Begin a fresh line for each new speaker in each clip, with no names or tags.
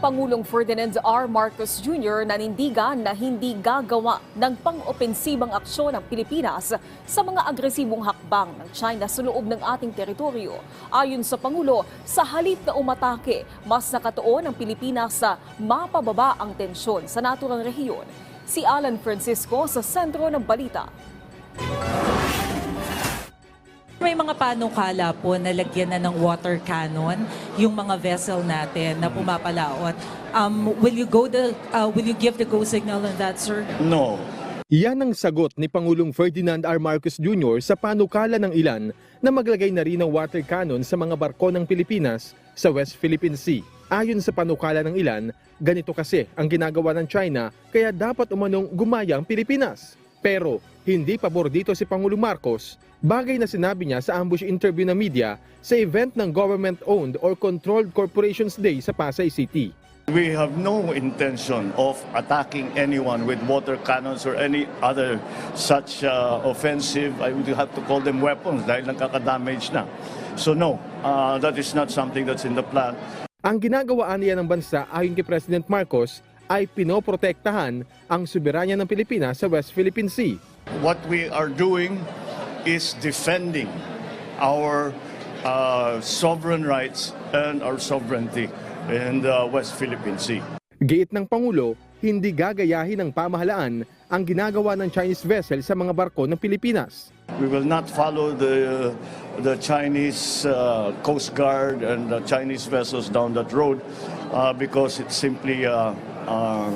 Pangulong Ferdinand R. Marcos Jr. nanindigan na hindi gagawa ng pang-opensibang aksyon ng Pilipinas sa mga agresibong hakbang ng China sa loob ng ating teritoryo. Ayon sa Pangulo, sa halip na umatake, mas nakatuon ang Pilipinas sa mapababa ang tensyon sa naturang rehiyon. Si Alan Francisco sa sentro ng balita.
May mga panukala po na lagyan na ng water cannon yung mga vessel natin na pumapalaot. Um, will you go the uh, will you give the go signal on that, sir?
No.
Yan ang sagot ni Pangulong Ferdinand R. Marcos Jr. sa panukala ng ilan na maglagay na rin ng water cannon sa mga barko ng Pilipinas sa West Philippine Sea. Ayon sa panukala ng ilan, ganito kasi ang ginagawa ng China kaya dapat umanong gumaya ang Pilipinas. Pero hindi pabor dito si Pangulong Marcos, bagay na sinabi niya sa ambush interview ng media sa event ng Government-Owned or Controlled Corporations Day sa Pasay City.
We have no intention of attacking anyone with water cannons or any other such uh, offensive, I would have to call them weapons dahil nagkaka-damage na. So no, uh, that is not something that's in the plan.
Ang ginagawaan niya ng bansa ayon kay President Marcos ay pinoprotektahan ang soberanya ng Pilipinas sa West Philippine Sea.
What we are doing is defending our uh, sovereign rights and our sovereignty in the West Philippine Sea.
Giit ng Pangulo, hindi gagayahin ng pamahalaan ang ginagawa ng Chinese vessel sa mga barko ng Pilipinas.
We will not follow the the Chinese uh, Coast Guard and the Chinese vessels down that road uh, because it's simply uh, uh,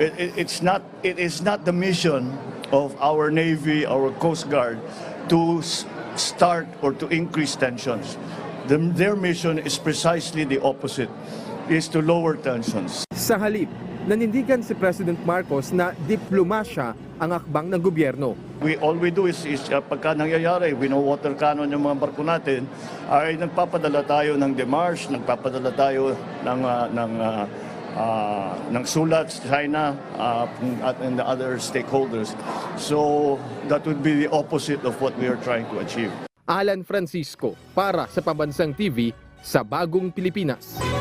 it, it- it's not it is not the mission of our Navy, our Coast Guard, to start or to increase tensions. The, their mission is precisely the opposite, is to lower tensions.
Sa halip, nanindigan si President Marcos na diplomasya ang akbang ng gobyerno.
We, all we do is, is uh, pagka nangyayari, wino-water cannon yung mga barko natin, ay nagpapadala tayo ng demarche, nagpapadala tayo ng, uh, ng, uh, uh, ng sulat sa China uh, and the other stakeholders. So that would be the opposite of what we are trying to achieve.
Alan Francisco para sa Pambansang TV sa Bagong Pilipinas.